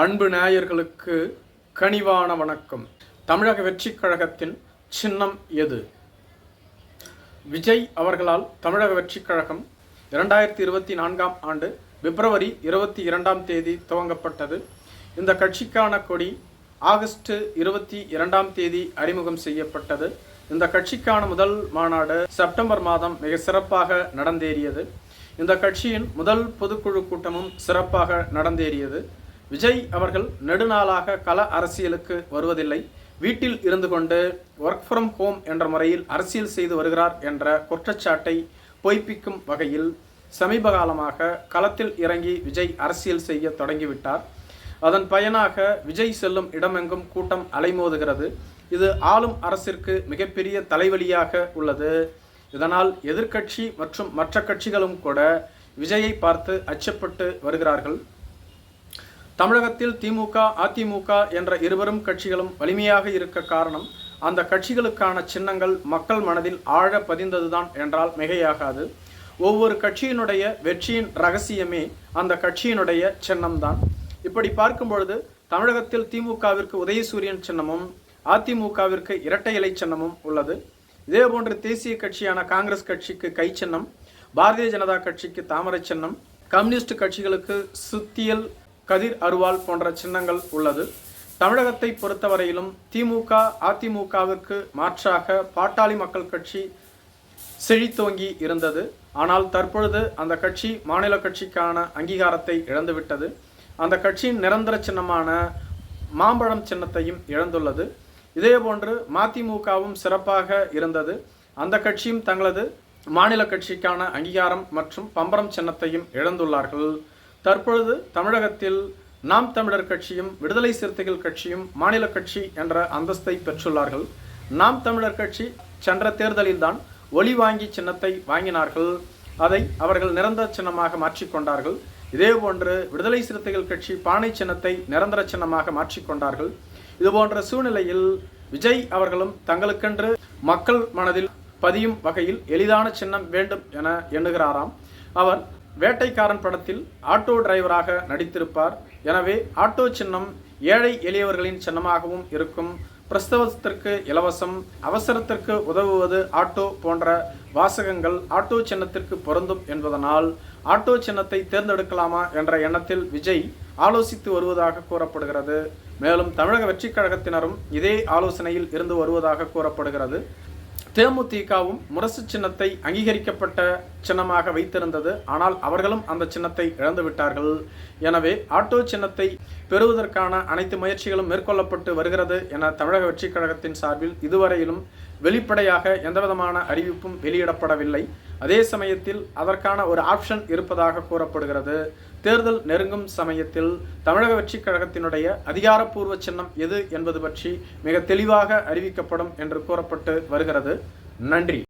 அன்பு நேயர்களுக்கு கனிவான வணக்கம். தமிழக வெற்றிக் கழகத்தின் சின்னம் எது? விஜய் அவர்களால் தமிழக வெற்றிக் கழகம் இரண்டாயிரத்தி இருபத்தி நான்காம் ஆண்டு பிப்ரவரி இருபத்தி இரண்டாம் தேதி துவங்கப்பட்டது. இந்த கட்சிக்கான கொடி ஆகஸ்ட் இருபத்தி இரண்டாம் தேதி அறிமுகம் செய்யப்பட்டது. இந்த கட்சிக்கான முதல் மாநாடு செப்டம்பர் மாதம் மிக சிறப்பாக நடந்தேறியது. இந்த கட்சியின் முதல் பொதுக்குழு கூட்டமும் சிறப்பாக நடந்தேறியது. விஜய் அவர்கள் நெடுநாளாக கள அரசியலுக்கு வருவதில்லை. வீட்டில் இருந்து கொண்டு ஒர்க் ஃப்ரம் ஹோம் என்ற முறையில் அரசியல் செய்து வருகிறார் என்ற குற்றச்சாட்டை பொய்ப்பிக்கும் வகையில் சமீப காலமாக களத்தில் இறங்கி விஜய் அரசியல் செய்ய தொடங்கிவிட்டார். அதன் பயனாக விஜய் செல்லும் இடமெங்கும் கூட்டம் அலைமோதுகிறது. இது ஆளும் அரசிற்கு மிகப்பெரிய தலைவலியாக உள்ளது. இதனால் எதிர்க்கட்சி மற்றும் மற்ற கட்சிகளும் கூட விஜயை பார்த்து அச்சப்பட்டு வருகிறார்கள். தமிழகத்தில் திமுக அதிமுக என்ற இருவரும் கட்சிகளும் வலிமையாக இருக்க காரணம் அந்த கட்சிகளுக்கான சின்னங்கள் மக்கள் மனதில் ஆழ பதிந்ததுதான் என்றால் மிகையாகாது. ஒவ்வொரு கட்சியினுடைய வெற்றியின் ரகசியமே அந்த கட்சியினுடைய சின்னம்தான். இப்படி பார்க்கும் பொழுது தமிழகத்தில் திமுகவிற்கு உதயசூரியன் சின்னமும் அதிமுகவிற்கு இரட்டை இலை சின்னமும் உள்ளது. இதே போன்று தேசிய கட்சியான காங்கிரஸ் கட்சிக்கு கை சின்னம் பாரதிய ஜனதா கட்சிக்கு தாமரை சின்னம் கம்யூனிஸ்ட் கட்சிகளுக்கு சுத்தியல் கதிர் அருவாள் போன்ற சின்னங்கள் உள்ளது. தமிழகத்தை பொறுத்தவரையிலும் திமுக அதிமுகவிற்கு மாற்றாக பாட்டாளி மக்கள் கட்சி செழித்தோங்கி இருந்தது. ஆனால் தற்பொழுது அந்த கட்சி மாநில கட்சிக்கான அங்கீகாரத்தை இழந்துவிட்டது. அந்த கட்சியின் நிரந்தர சின்னமான மாம்பழம் சின்னத்தையும் இழந்துள்ளது. இதேபோன்று மதிமுகவும் சிறப்பாக இருந்தது. அந்த கட்சியும் தங்களது மாநில கட்சிக்கான அங்கீகாரம் மற்றும் பம்பரம் சின்னத்தையும் இழந்துள்ளார்கள். தற்பொழுது தமிழகத்தில் நாம் தமிழர் கட்சியும் விடுதலை சிறுத்தைகள் கட்சியும் மாநில கட்சி என்ற அந்தஸ்தை பெற்றுள்ளார்கள். நாம் தமிழர் கட்சி சென்ற தேர்தலில்தான் ஒளி வாங்கி சின்னத்தை வாங்கினார்கள். அதை அவர்கள் நிரந்தர சின்னமாக மாற்றிக்கொண்டார்கள் இதேபோன்று விடுதலை சிறுத்தைகள் கட்சி பானை சின்னத்தை நிரந்தர சின்னமாக மாற்றிக்கொண்டார்கள் இதுபோன்ற சூழ்நிலையில் விஜய் அவர்களும் தங்களுக்கென்று மக்கள் மனதில் பதியும் வகையில் எளிதான சின்னம் வேண்டும் என எண்ணுகிறாராம். அவர் வேட்டைக்காரன் படத்தில் ஆட்டோ டிரைவராக நடித்திருப்பார். எனவே ஆட்டோ சின்னம் ஏழை எளியவர்களின் சின்னமாகவும் இருக்கும். பிரஸ்தவத்திற்கு இலவசம் அவசரத்திற்கு உதவுவது ஆட்டோ போன்ற வாசகங்கள் ஆட்டோ சின்னத்திற்கு பொருந்தும் என்பதனால் ஆட்டோ சின்னத்தை தேர்ந்தெடுக்கலாமா என்ற எண்ணத்தில் விஜய் ஆலோசித்து வருவதாக கூறப்படுகிறது. மேலும் தமிழக வெற்றிக் கழகத்தினரும் இதே ஆலோசனையில் இருந்து வருவதாக கூறப்படுகிறது. தேமுதிகவும் முரசு சின்னத்தை அங்கீகரிக்கப்பட்ட சின்னமாக வைத்திருந்தது. ஆனால் அவர்களும் அந்த சின்னத்தை இழந்து விட்டார்கள். எனவே ஆட்டோ சின்னத்தை பெறுவதற்கான அனைத்து முயற்சிகளும் மேற்கொள்ளப்பட்டு வருகிறது என தமிழக வெற்றிக் கழகத்தின் சார்பில் இதுவரையிலும் வெளிப்படையாக எந்தவிதமான அறிவிப்பும் வெளியிடப்படவில்லை. அதே சமயத்தில் அதற்கான ஒரு ஆப்ஷன் இருப்பதாக கூறப்படுகிறது. தேர்தல் நெருங்கும் சமயத்தில் தமிழக வெற்றிக் கழகத்தினுடைய அதிகாரப்பூர்வ சின்னம் எது என்பது பற்றி மிக தெளிவாக அறிவிக்கப்படும் என்று கூறப்பட்டு வருகிறது. நன்றி.